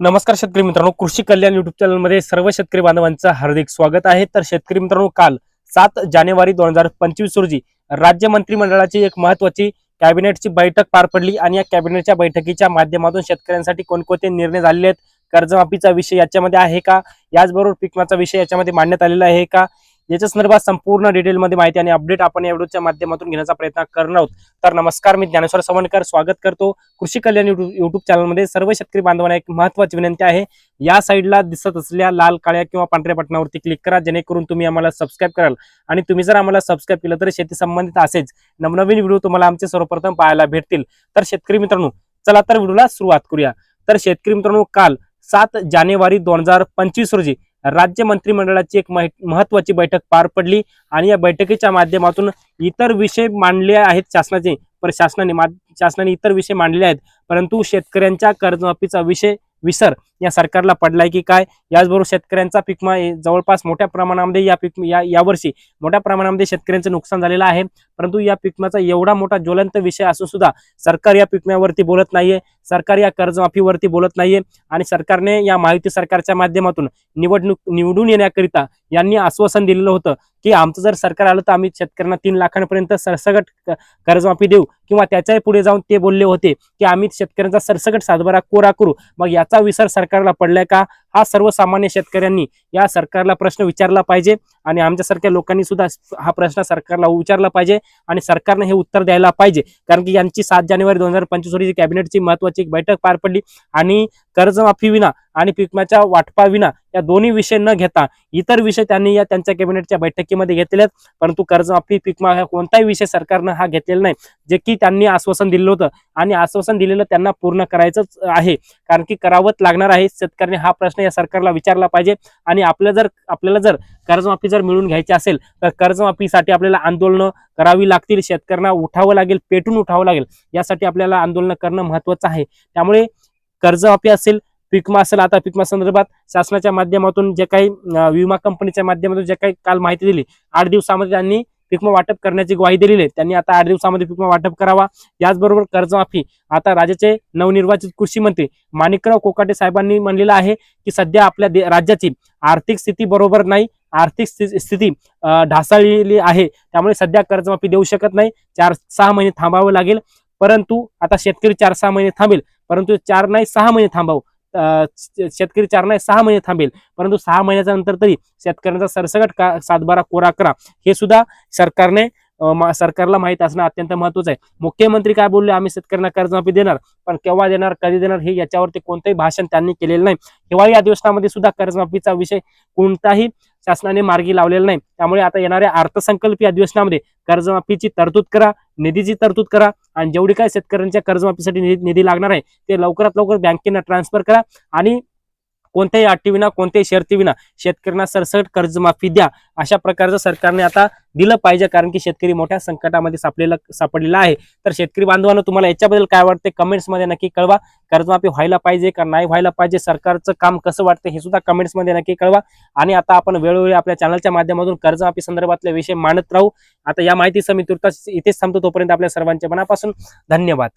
नमस्कार शेतकरी मित्रांनो कृषी कल्याण युट्यूब चॅनलमध्ये सर्व शेतकरी बांधवांचं हार्दिक स्वागत आहे. तर शेतकरी मित्रांनो काल सात जानेवारी दोन हजार पंचवीस रोजी राज्य मंत्रिमंडळाची एक महत्वाची कॅबिनेटची बैठक पार पडली आणि या कॅबिनेटच्या बैठकीच्या माध्यमातून शेतकऱ्यांसाठी कोणकोणते निर्णय झालेले आहेत कर्जमाफीचा विषय याच्यामध्ये आहे का? याचबरोबर पिकमाचा विषय याच्यामध्ये मांडण्यात आलेला आहे का? याच्या संदर्भात संपूर्ण डिटेलमध्ये माहिती आणि अपडेट आपण या व्हिडिओच्या माध्यमातून घेण्याचा प्रयत्न करणार आहोत. तर नमस्कार मी ज्ञानेश्वर सवणकर स्वागत करतो कृषी कल्याण युट्यूब युट्यूब चॅनलमध्ये. सर्व शेतकरी बांधवांना एक महत्वाची विनंती आहे. या साईडला दिसत असलेल्या लाल काळ्या किंवा पांढऱ्या बटनावरती क्लिक करा जेणेकरून तुम्ही आम्हाला सबस्क्राईब कराल. आणि तुम्ही जर आम्हाला सबस्क्राईब केलं तर शेती संबंधित असेच नवनवीन व्हिडिओ तुम्हाला आमचे सर्वप्रथम पाहायला भेटतील. तर शेतकरी मित्रांनो चला तर व्हिडिओला सुरुवात करूया. तर शेतकरी मित्रांनो काल सात जानेवारी दोन हजार पंचवीस रोजी राज्य मंत्रिमंडळाची एक महत्वाची बैठक पार पडली आणि या बैठकीच्या माध्यमातून इतर विषय मांडले आहेत शासनाचे पर शासनाने शासनाने इतर विषय मांडले आहेत. परंतु शेतकऱ्यांच्या कर्जमाफीचा विषय विसर या सरकारला पडलाय की काय? याचबरोबर शेतकऱ्यांचा पिकमा जवळपास मोठ्या प्रमाणामध्ये या पिक या यावर्षी मोठ्या प्रमाणामध्ये शेतकऱ्यांचं नुकसान झालेलं आहे. परंतु या पिकमाचा एवढा मोठा ज्वलंत विषय असून सुद्धा सरकार या पिकम्यावरती बोलत नाहीये. सरकार या कर्जमाफीवरती बोलत नाहीये. आणि सरकारने या माहिती सरकारच्या माध्यमातून निवडणूक निवडून येण्याकरिता यांनी आश्वासन दिलेलं होतं की आमचं जर सरकार आलं तर आम्ही शेतकऱ्यांना तीन लाखांपर्यंत सरसगट कर्जमाफी देऊ. किंवा त्याच्याही पुढे जाऊन ते बोलले होते की आम्ही शेतकऱ्यांचा सरसगट सातबारा कोरा करू. मग याचा विसर सरकार सरकारला पडलाय का? हा सर्वसामान्य शेतकऱ्यांनी या सरकारला प्रश्न विचारला पाहिजे आणि आमच्यासारख्या लोकांनी सुद्धा हा प्रश्न सरकारला विचारला पाहिजे आणि सरकारने हे उत्तर द्यायला पाहिजे. कारण की यांची सात जानेवारी दोन हजार पंचवीस रोजी कॅबिनेटची महत्वाची एक बैठक पार पडली आणि कर्जमाफी विना आणि पिकमाच्या वाटपा विना या दोन्ही विषय न घेता इतर विषय त्यांनी या त्यांच्या कॅबिनेटच्या बैठकीमध्ये घेतले आहेत. परंतु कर्जमाफी पिकमा हा कोणताही विषय सरकारनं हा घेतलेला नाही. जे की त्यांनी आश्वासन दिलेलं होतं आणि आश्वासन दिलेलं त्यांना पूर्ण करायचंच आहे. कारण की करावंच लागणार आहे. शेतकऱ्यांनी हा प्रश्न या सरकारला विचारला पाहिजे. आणि आपल्या जर आपल्याला जर कर्जमाफी जर मिळून घ्यायची असेल तर कर्जमाफीसाठी आपल्याला आंदोलनं करावी लागतील शेतकऱ्यांना उठावं लागेल पेटून उठावं लागेल यासाठी आपल्याला आंदोलनं करणं महत्वाचं आहे. त्यामुळे कर्जमाफी असेल पिकमा असेल आता पिकमा संदर्भात शासनाच्या माध्यमातून जे काही विमा कंपनीच्या माध्यमातून जे काही काल माहिती दिली आठ दिवसामध्ये त्यांनी पिकमा वाटप करण्याची ग्वाही दिलेली आहे. त्यांनी आता आठ दिवसामध्ये पिकमा वाटप करावा. याचबरोबर कर्जमाफी. आता राज्याचे नवनिर्वाचित कृषी मंत्री माणिकराव कोकाटे साहेबांनी म्हणलेलं आहे की सध्या आपल्या राज्याची आर्थिक स्थिती बरोबर नाही. आर्थिक स्थिती अं, ढासळलेली आहे. त्यामुळे सध्या कर्जमाफी देऊ शकत नाही. चार सहा महिने थांबावं लागेल. परंतु आता शेतकरी चार सहा महिने थांबेल. परंतु चार नाही सहा महिने थांबावं. शेतकरी चार नाही सहा महिने थांबेल. परंतु सहा महिन्याच्या नंतर तरी शेतकऱ्यांचा सरसकट का सातबारा कोरा करा. हे सुद्धा सरकारने सरकारला माहीत असणं अत्यंत महत्वाचं आहे. मुख्यमंत्री काय बोलले? आम्ही शेतकऱ्यांना कर्जमाफी देणार पण केव्हा देणार कधी देणार हे याच्यावरती कोणतंही भाषण त्यांनी केलेलं नाही. हिवाळी अधिवेशनामध्ये सुद्धा कर्जमाफीचा विषय कोणताही शासनाने मार्गी लावलेला नाही. त्यामुळे आता येणाऱ्या अर्थसंकल्पीय अधिवेशनामध्ये कर्जमाफीची तरतूद करा निधीची तरतूद करा आणि जेवढी काय शेतकऱ्यांच्या कर्जमाफीसाठी निधी निधी लागणार आहे ते लवकरात लवकर बँकेनं ट्रान्सफर करा आणि कोणत्याही अटीविना कोणत्याही शर्तीविना शेतकऱ्यांना सरसकट कर्जमाफी द्या. अशा प्रकारचं सरकारने आता दिलं पाहिजे कारण की शेतकरी मोठ्या संकटामध्ये सापडलेला सापडलेला आहे. तर शेतकरी बांधवांना तुम्हाला याच्याबद्दल काय वाटते कमेंट्समध्ये नक्की कळवा. कर्जमाफी व्हायला पाहिजे का नाही व्हायला पाहिजे? सरकारचं काम कसं वाटतं हे सुद्धा कमेंट्समध्ये नक्की कळवा. आणि आता आपण वेळोवेळी आपल्या चॅनलच्या माध्यमातून कर्जमाफी संदर्भातले विषय मांडत राहू. आता या माहितीसह मी तुर्तास इथेच थांबतो. तोपर्यंत आपल्या सर्वांच्या मनापासून धन्यवाद.